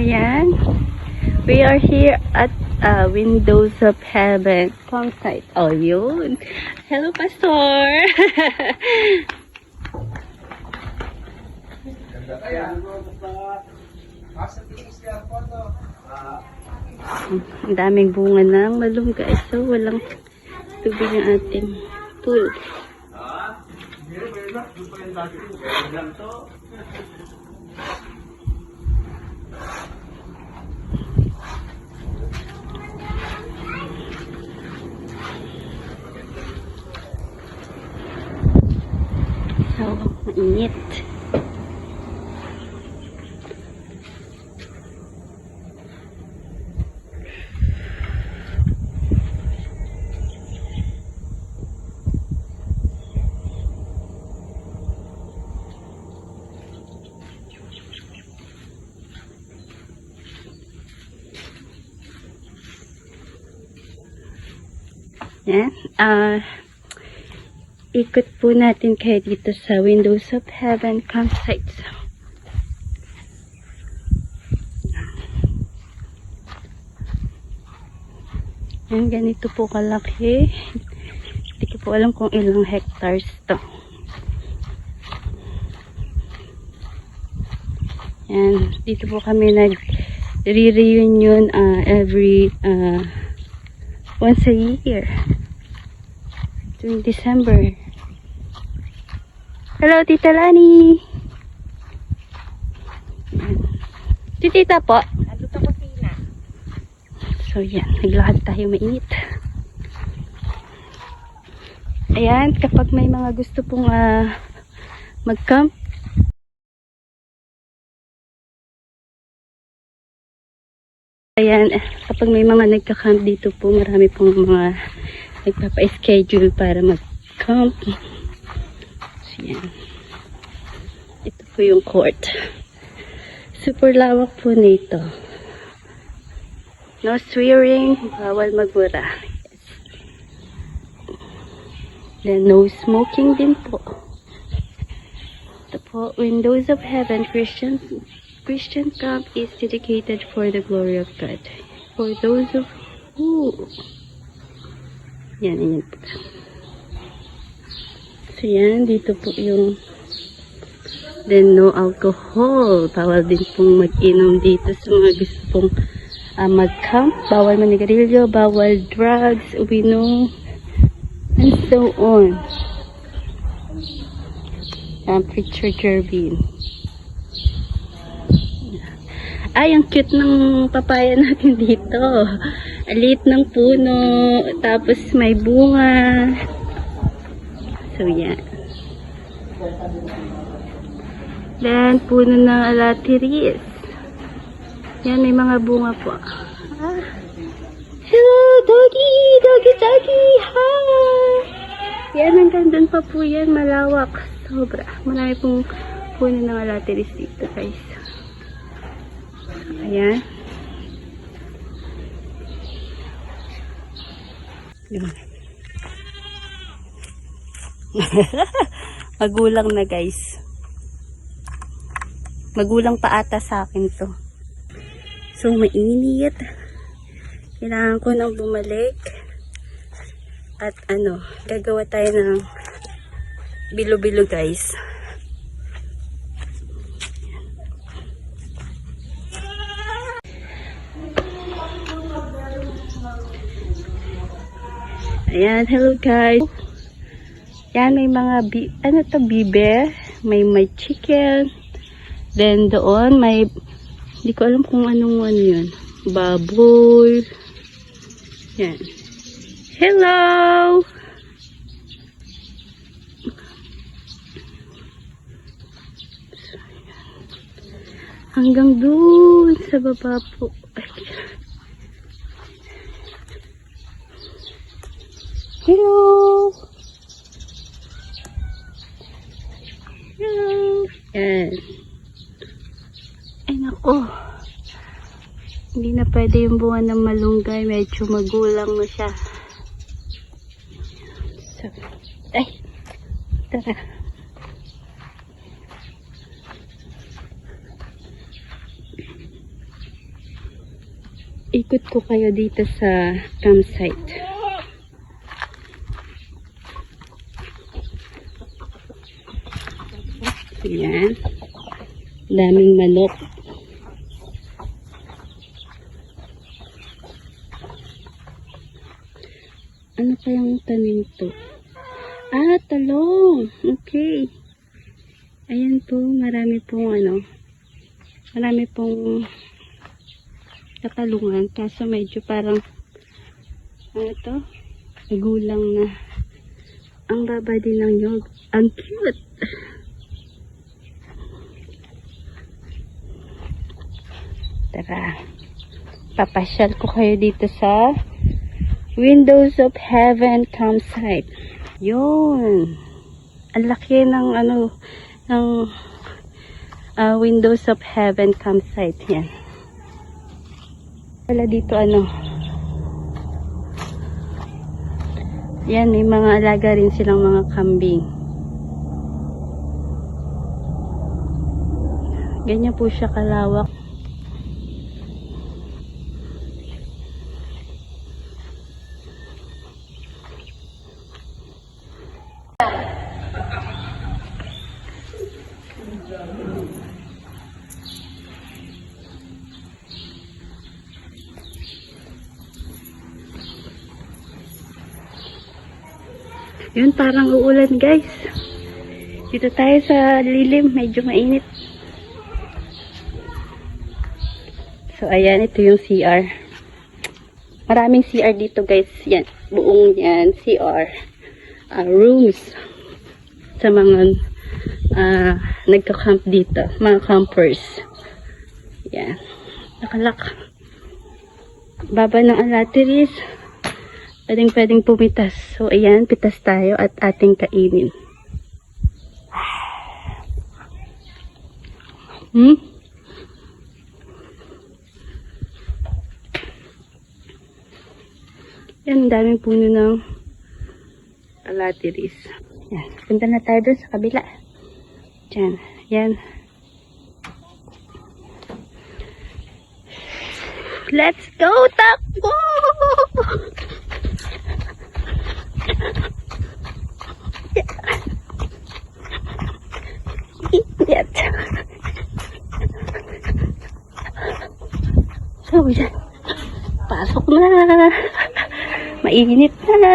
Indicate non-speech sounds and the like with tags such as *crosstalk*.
Ayan. We are here at uh, Windows of Heaven campsite. Oh, yun. Hello, Pastor. *laughs* Ang daming bunga ng malunggay. So, walang tubig ang ating pool. So, mainit. Yan. Ah, ikot po natin kayo dito sa Windows of Heaven campsite. Yan, ganito po kalaki. Hindi ko po alam kung ilang hectares to. Yan, dito po kami nag re-reunion ah, every ah, once a year. Tuwing December. Hello, Tita Lani! Si Tita po. Ano to kusina? So, yan. Naglakad tayo mainit. Ayan, kapag may mga gusto pong ah, mag-camp, Ayan, kapag may mga nagka-camp dito po, marami pong mga nagpapa-schedule para mag-camp. So, yan. Ito po yung court. Super lawak po nito. No swearing, bawal magbura. Yes. Then no smoking din po. Ito po, Windows of Heaven Christian Christian camp is dedicated for the glory of God. For those of who yan, yan po. So yan, dito po yung then no alcohol. Bawal din pong mag-inom dito sa mga gusto pong ah, mag-camp. Bawal manigarilyo, bawal drugs, uminom, and so on. Yan, Preacher Jervin. Ay, ang cute ng papaya *laughs* natin dito. Alit ng puno, tapos may bunga. So, yan. Then, puno ng alatiris. Yan, may mga bunga po. Ah. Hello, doggy! Doggy, doggy! Hi! Yan, hanggang doon pa po yan. Malawak. Sobra. Marami pong puno ng alatiris dito, guys. Ayan. Yun. *laughs* Magulang na guys. Magulang pa ata sa akin to. So mainit. Kailangan ko nang bumalik. At ano, gagawa tayo ng bilo-bilo guys. Ayan, hello guys. Yan, may mga, bi ano to, bibe. May may chicken. Then doon, may, hindi ko alam kung anong ano yun. Baboy. Yan. Hello! Hanggang doon sa baba po. Ay! Hello! Yan. Ay, nako. Hindi na pwede yung bunga ng malunggay. Medyo magulang na siya. So, ay! Tara. ikot ko kayo dito sa campsite. Ayan. Daming manok. Ano kayang tanim to? Ah, talong. Okay. Ayan po, marami pong ano, marami pong katalungan. Kaso medyo parang, ano to, gulang na. Ang baba din ng yog. Ang cute. Tara. Papasyal ko kayo dito sa Windows of Heaven campsite. Yun. Ang laki ng ano, ng ah, Windows of Heaven campsite. Yan. Wala dito ano. Yan, may mga alaga rin silang mga kambing. Ganyan po siya kalawak. Yun, parang uulan guys. Dito tayo sa lilim, medyo mainit. So, ayan, ito yung CR. Maraming CR dito guys. Yan, buong yan, CR. Ah, rooms. Sa mga ah, nagka-camp dito. Mga campers. Yan. Nakalak. Baba ng alatiris. Pwedeng pwedeng pumitas. So, ayan, pitas tayo at ating kainin. Hmm? Yan, daming puno ng alatiris. Yan, punta na tayo doon sa kabila. Diyan, yan. Let's go, takbo! Idiot. So, yan. Pasok na. Mainit na.